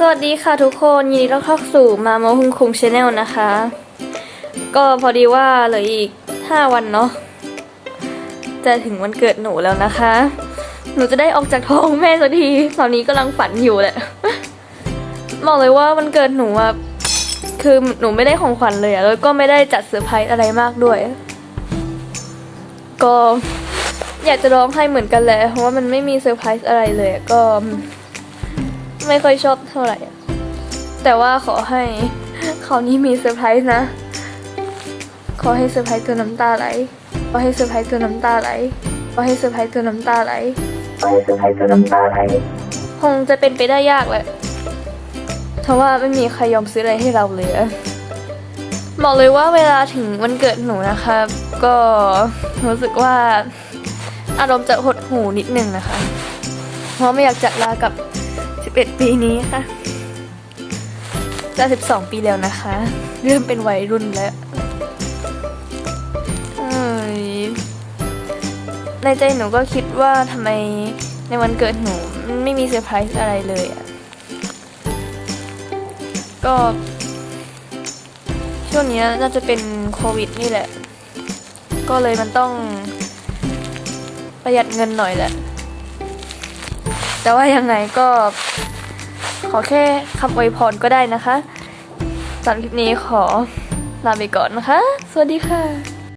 สวัสดีค่ะทุกคนยินดีต้อนรับเข้าสู่มาโมคุงคุงชาแนลนะคะ ก็พอดีว่าเหลืออีก 5 วันเนาะจะถึงวันเกิดหนูแล้วนะคะ หนูจะได้ออกจากท้องแม่สักทีตอนนี้กำลังฝันอยู่แหละบอกเลยว่าวันเกิดหนูอะคือหนูไม่ได้ของขวัญเลยอะแล้วก็ไม่ได้จัดเซอร์ไพรส์อะไรมากด้วย ก็อยากจะร้องไห้เหมือนกันแหละเพราะว่ามันไม่มีเซอร์ไพรส์อะไรเลยอะก็ ไม่ค่อยชอบเท่าไหร่อะแต่ว่าขอให้คราวนี้มีเซอร์ไพรส์นะ ขอให้เซอร์ไพรส์ตัวน้ำตาไหล ขอให้เซอร์ไพรส์ตัวน้ำตาไหล ขอให้เซอร์ไพรส์ตัวน้ำตาไหล ขอให้เซอร์ไพรส์ตัวน้ำตาไหล คงจะเป็นไปได้ยากแหละเพราะว่าไม่มีใครยอมซื้ออะไรให้เราเลยอะบอกเลยว่าเวลาถึงวันเกิดหนูนะครับก็รู้สึกว่าอารมณ์จะหดหูนิดนึงนะคะ เพราะไม่อยากจากลากับ 11 ปีนี้ค่ะจะ12 ปีแล้วนะคะ เริ่มเป็นวัยรุ่นแล้วในใจหนูก็คิดว่าทำไมในวันเกิดหนูไม่มีเซอร์ไพรส์อะไรเลยอะ ก็ ช่วงนี้น่าจะเป็นโควิดนี่แหละ ก็เลยมันต้องประหยัดเงินหน่อยแหละ แต่ว่ายังไงก็ขอแค่คำอวยพรก็ได้นะคะสำหรับคลิปนี้ขอลาไปก่อนนะคะ สวัสดีค่ะ